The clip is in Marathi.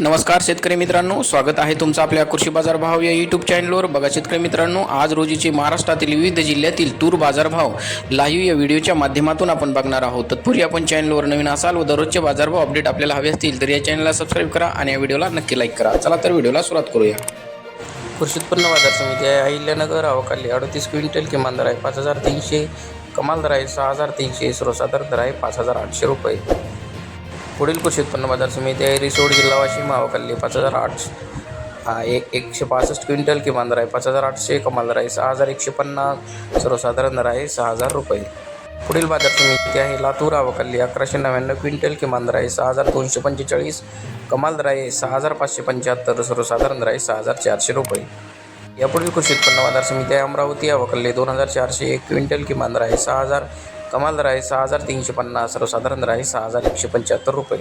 नमस्कार शेतकरी मित्रांनो स्वागत आहे तुमचं आपल्या कृषी बाजार भाव या यूट्यूब चॅनलवर बघा शेतकरी मित्रांनो आज रोजीचे महाराष्ट्रातील विविध जिल्ह्यातील तूर बाजारभाव लाईव्ह या व्हिडिओच्या माध्यमातून आपण बघणार आहोत. तत्पूर्वी आपण चॅनलवर नवीन असाल व दररोजचे बाजारभाव अपडेट आपल्याला हवे असतील तर या चॅनलला सबस्क्राईब करा आणि या व्हिडिओला नक्की लाईक करा. चला तर व्हिडिओला सुरुवात करूया. कृषी उत्पन्न बाजार समिती आहे अहिल्यानगर अवकाली. अडतीस क्विंटल किमान दर आहे पाच हजार तीनशे कमाल दर आहे सहा हजार तीनशे सर्वसाधारण दर आहे पाच हजार आठशे रुपये. पुढील कृषी उत्पन्न बाजार समिती आहे रिसोड जिल्हा वाशिम अवकाली पाच हजार आठ एक एकशे पासष्ट क्विंटल किमान दर आहे. पाच हजार आठशे कमाल दर आहे. सहा हजार एकशे पन्नास सर्वसाधारण दर आहे. सहा हजार रुपये. पुढील बाजार समिती आहे लातूर आवकल्ली अकराशे नव्याण्णव क्विंटल किमान दर आहे. सहा हजार दोनशे पंचेचाळीस कमाल दर आहे. सहा हजार पाचशे पंच्याहत्तर सर्वसाधारण दर आहे. सहा हजार चारशे रुपये. यापुढील कृषी उत्पन्न बाजार समिती आहे अमरावती आवकल्ली दोन हजार चारशे एक क्विंटल किमान दर आहे. सहा हजार कमाल दर आहे सहा हजार तीनशे पन्नास सर्वसाधारण दर आहे सहा हजार एकशे पंच्याहत्तर रुपये.